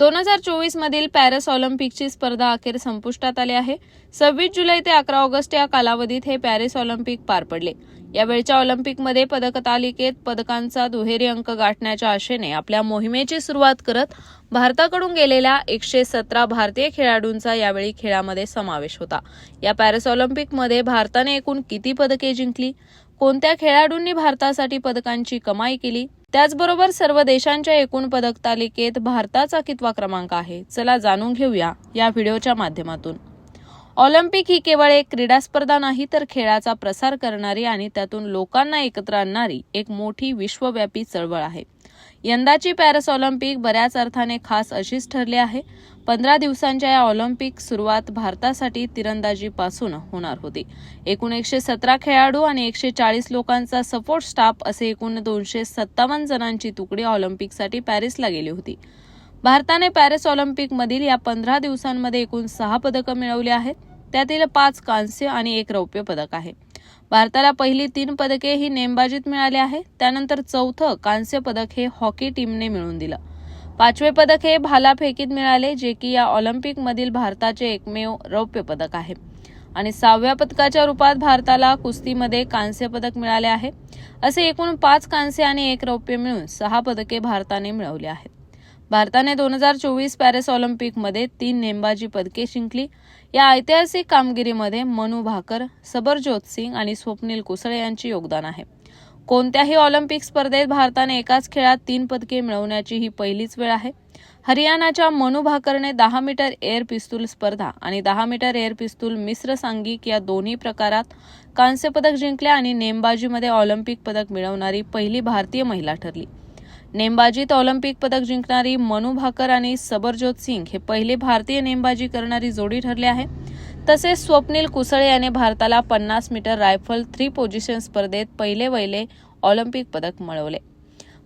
दोन हजार चोवीसमधील पॅरिस ऑलिम्पिकची स्पर्धा अखेर संपुष्टात आली आहे. सव्वीस जुलै ते अकरा ऑगस्ट या कालावधीत हे पॅरिस ऑलिम्पिक पार पडले. यावेळच्या ऑलिम्पिकमध्ये पदक तालिकेत पदकांचा दुहेरी अंक गाठण्याच्या आशेने आपल्या मोहिमेची सुरुवात करत भारताकडून गेलेल्या एकशे सतरा भारतीय खेळाडूंचा यावेळी खेळामध्ये समावेश होता. या पॅरिस ऑलिम्पिकमध्ये भारताने एकूण किती पदके जिंकली? कोणत्या खेळाडूंनी भारतासाठी पदकांची कमाई केली? त्याचबरोबर सर्व देशांच्या एकूण पदक तालिकेत भारताचा कितवा क्रमांक आहे? चला जाणून घेऊया या व्हिडिओच्या माध्यमातून. ऑलिम्पिक ही केवळ एक क्रीडा स्पर्धा नाही तर खेळाचा प्रसार करणारी आणि त्यातून लोकांना एकत्र आणणारी एक मोठी विश्वव्यापी चळवळ आहे. यंदाची पॅरिस ऑलिम्पिक बऱ्याच अर्थाने खास अशीच ठरली आहे. पंधरा दिवसांच्या या ऑलिम्पिक सुरुवात भारतासाठी तिरंदाजीपासून होणार होती. एकूण एकशे सतरा खेळाडू आणि एकशे चाळीस लोकांचा सपोर्ट स्टाफ असे एकूण दोनशे सत्तावन्न जणांची तुकडी ऑलिम्पिकसाठी पॅरिसला गेली होती. भारताने पॅरिस ऑलिम्पिकमधील या पंधरा दिवसांमध्ये एकूण सहा पदकं मिळवली आहेत. त्यातील पाच कांस्य आणि एक रौप्य पदक आहे. भारताला पहिली तीन पदके ही नेमबाजीत मिळाली आहे. त्यानंतर चौथं कांस्य पदक हे हॉकी टीमने मिळवून दिलं. पाचवे पदक हे भालाफेकीत मिळाले जे की या ऑलिम्पिकमधील भारताचे एकमेव रौप्य पदक आहे. आणि सहाव्या पदकाच्या रूपात भारताला कुस्तीमध्ये कांस्य पदक मिळाले आहे. असे एकूण पाच कांस्य आणि एक रौप्य मिळून सहा पदके भारताने मिळवली आहेत. भारताने दोन हजार चोवीस पॅरिस ऑलिम्पिकमध्ये तीन नेमबाजी पदके जिंकली. या ऐतिहासिक कामगिरीमध्ये मनु भाकर सबरजोत सिंग आणि स्वप्नील कुसळे यांचे योगदान आहे. कोणत्याही ऑलिम्पिक स्पर्धेत भारताने एकाच खेळात तीन पदके मिळवण्याची ही पहिलीच वेळ आहे. हरियाणाच्या मनु भाकरने दहा मीटर एअर पिस्तूल स्पर्धा आणि दहा मीटर एअर पिस्तूल मिश्र सांघिक या दोन्ही प्रकारात कांस्य पदक जिंकले आणि नेमबाजीमध्ये ऑलिम्पिक पदक मिळवणारी पहिली भारतीय महिला ठरली. नेमबाजीत ऑलिम्पिक पदक जिंकणारी मनु भाकर आणि सबरजोत सिंग हे पहिले भारतीय नेमबाजी करणारी जोडी ठरले आहे. तसेच स्वप्नील कुसळे याने भारताला पन्नास मीटर रायफल थ्री पोझिशन स्पर्धेत पहिले वहिले ऑलिम्पिक पदक मिळवले.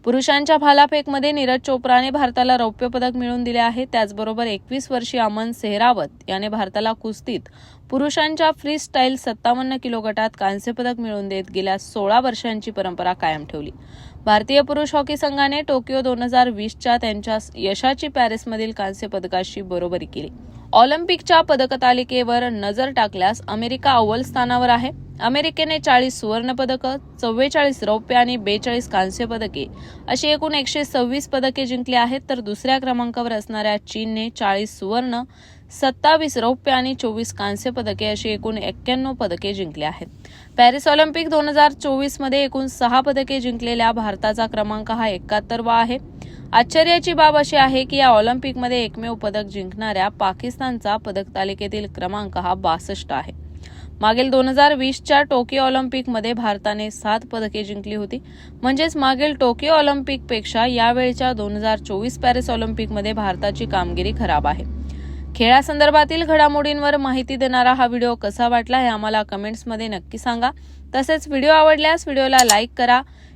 पुरुषांच्या भालाफेकमध्ये नीरज चोप्राने भारताला रौप्य पदक मिळवून दिले आहे. त्याचबरोबर एकवीस वर्षीय अमन सेहरावत याने भारताला कुस्तीत पुरुषांच्या फ्री स्टाईल सत्तावन्न किलो गटात कांस्य पदक मिळवून देत गेल्या सोळा वर्षांची परंपरा कायम ठेवली. भारतीय पुरुष हॉकी संघाने टोकियो दोन हजार वीसच्या त्यांच्या यशाची पॅरिसमधील कांस्य पदकाशी बरोबरी केली. ऑलिम्पिकच्या पदकतालिकेवर नजर टाकल्यास अमेरिका अव्वल स्थानावर आहे. अमेरिकेने चाळीस सुवर्ण पदकं चव्वेचाळीस रौप्य आणि बेचाळीस कांस्य पदके अशी एकूण एकशे सव्वीस पदके जिंकली आहेत. तर दुसऱ्या क्रमांकावर असणाऱ्या चीनने चाळीस सुवर्ण सत्तावीस रौप्य आणि चोवीस कांस्य पदके अशी एकूण एक्क्याण्णव पदके जिंकली आहेत. पॅरिस ऑलिम्पिक दोन हजार चोवीसमध्ये एकूण सहा पदके जिंकलेल्या भारताचा क्रमांक हा एकाहत्तरवा आहे. आश्चर्याची बाब अशी आहे की या ऑलिम्पिकमध्ये एकमेव पदक जिंकणाऱ्या पाकिस्तानचा पदक तालिकेतील क्रमांक हा बासष्ट आहे. मागील दोन हजार वीसच्या टोकियो ऑलिम्पिकमध्ये भारताने सात पदके जिंकली होती. म्हणजेच मागील टोकियो ऑलिम्पिकपेक्षा यावेळच्या दोन हजार चोवीस पॅरिस ऑलिम्पिकमध्ये भारताची कामगिरी खराब आहे. खेळासंदर्भातील घडामोडींवर माहिती देणारा हा व्हिडिओ कसा वाटला हे आम्हाला कमेंट्समध्ये नक्की सांगा. तसेच व्हिडिओ आवडल्यास व्हिडिओला लाईक करा.